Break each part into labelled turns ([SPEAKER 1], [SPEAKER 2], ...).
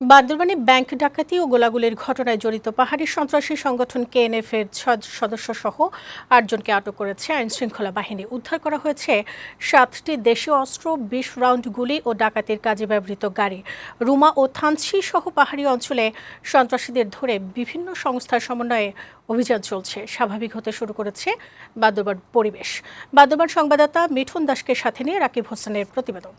[SPEAKER 1] বান্দরবানে bank ডাকাতি ও গোলাগুলির ঘটনায় জড়িত পাহাড়ি সন্ত্রাসী সংগঠন কেএনএফ এর সদস্য সহ আটজনকে আটক করেছে আইন শৃঙ্খলা বাহিনী। উদ্ধার করা হয়েছে সাতটি দেশীয় অস্ত্র, বিশ রাউন্ড গুলি ও ডাকাতির কাজে ব্যবহৃত গাড়ি। রুমা ও থানসি সহ পাহাড়ি অঞ্চলে সন্ত্রাসীদের ধরে বিভিন্ন সংস্থার সমন্বয়ে অভিযান চলছে। স্বাভাবিক হতে শুরু করেছে বান্দরবান পরিবেশ। বান্দরবান সংবাদদাতা মিঠুন দাসকে সাথে নিয়ে রাকিব হোসেনের প্রতিবেদন।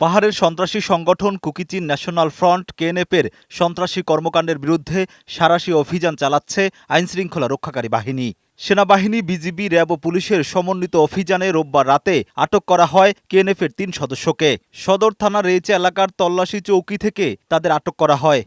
[SPEAKER 2] পাহাড়ের সন্ত্রাসী সংগঠন কুকিচিন ন্যাশনাল ফ্রন্ট কেএনএফের সন্ত্রাসী কর্মকাণ্ডের বিরুদ্ধে সারাশি অভিযান চালাচ্ছে আইনশৃঙ্খলা রক্ষাকারী বাহিনী। সেনাবাহিনী, বিজিবি, র্যাব ও পুলিশের সমন্বিত অভিযানে রোববার রাতে আটক করা হয় কেএনএফের তিন সদস্যকে। সদর থানার রেচে এলাকার তল্লাশি চৌকি থেকে তাদের আটক করা হয়।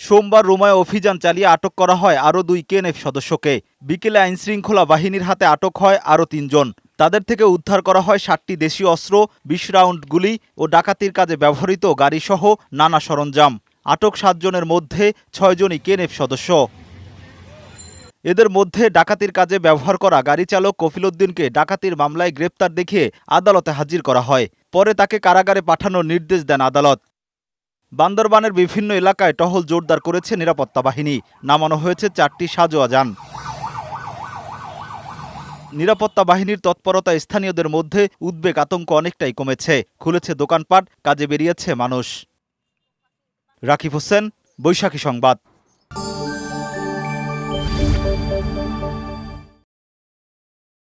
[SPEAKER 2] সোমবার রোমায় অভিযান চালিয়ে আটক করা হয় আরও দুই কেএনএফ সদস্যকে। বিকেলে আইনশৃঙ্খলা বাহিনীর হাতে আটক হয় আরও তিনজন। তাদের থেকে উদ্ধার করা হয় ষাটটি দেশীয় অস্ত্র, বিশ রাউন্ড গুলি ও ডাকাতির কাজে ব্যবহৃত গাড়িসহ নানা সরঞ্জাম। আটক সাতজনের মধ্যে ছয়জনই কেএনএফ সদস্য। এদের মধ্যে ডাকাতির কাজে ব্যবহার করা গাড়ি চালক কফিলউদ্দিনকে ডাকাতির মামলায় গ্রেপ্তার দেখিয়ে আদালতে হাজির করা হয়। পরে তাকে কারাগারে পাঠানোর নির্দেশ দেন আদালত। বান্দরবানের বিভিন্ন এলাকায় টহল জোরদার করেছে নিরাপত্তা বাহিনী। নামানো হয়েছে চারটি সাজোয়া যান নিরাপত্তা বাহিনীর তৎপরতা স্থানীয়দের মধ্যে উদ্বেগ আতঙ্ক অনেকটাই কমেছে। খুলেছে দোকানপাট, কাজে বেরিয়েছে মানুষ। রাকিব হোসেন, বৈশাখী সংবাদ।